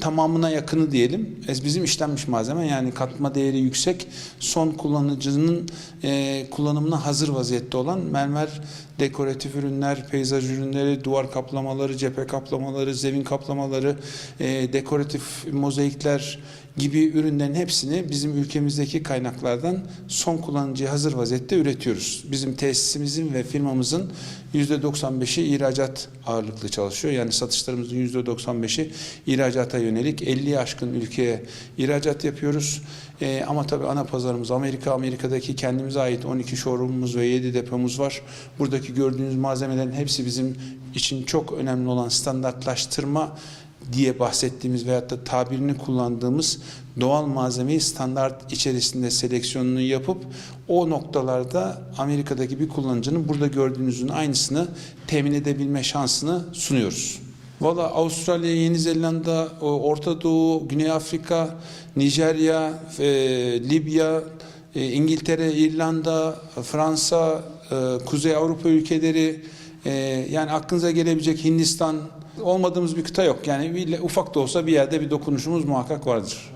tamamına yakını diyelim. Bizim işlenmiş malzeme yani katma değeri yüksek son kullanıcının e, kullanımına hazır vaziyette olan mermer dekoratif ürünler, peyzaj ürünleri, duvar kaplamaları, cephe kaplamaları, zemin kaplamaları, e, dekoratif mozaikler gibi ürünlerin hepsini bizim ülkemizdeki kaynaklardan son kullanıcıya hazır vaziyette üretiyoruz. Bizim tesisimizin ve firmamızın %95'i ihracat ağırlıklı çalışıyor. Yani satışlarımızın %95'i ihracata yönelik 50'ye aşkın ülkeye ihracat yapıyoruz. Ee, ama tabii ana pazarımız Amerika. Amerika'daki kendimize ait 12 showroomumuz ve 7 depomuz var. Buradaki gördüğünüz malzemelerin hepsi bizim için çok önemli olan standartlaştırma diye bahsettiğimiz veyahut da tabirini kullandığımız doğal malzemeyi standart içerisinde seleksiyonunu yapıp o noktalarda Amerika'daki bir kullanıcının burada gördüğünüzün aynısını temin edebilme şansını sunuyoruz. Valla Avustralya, Yeni Zelanda, Orta Doğu, Güney Afrika, Nijerya, e, Libya, e, İngiltere, İrlanda, Fransa, e, Kuzey Avrupa ülkeleri, e, yani aklınıza gelebilecek Hindistan, olmadığımız bir kıta yok. Yani bir, ufak da olsa bir yerde bir dokunuşumuz muhakkak vardır.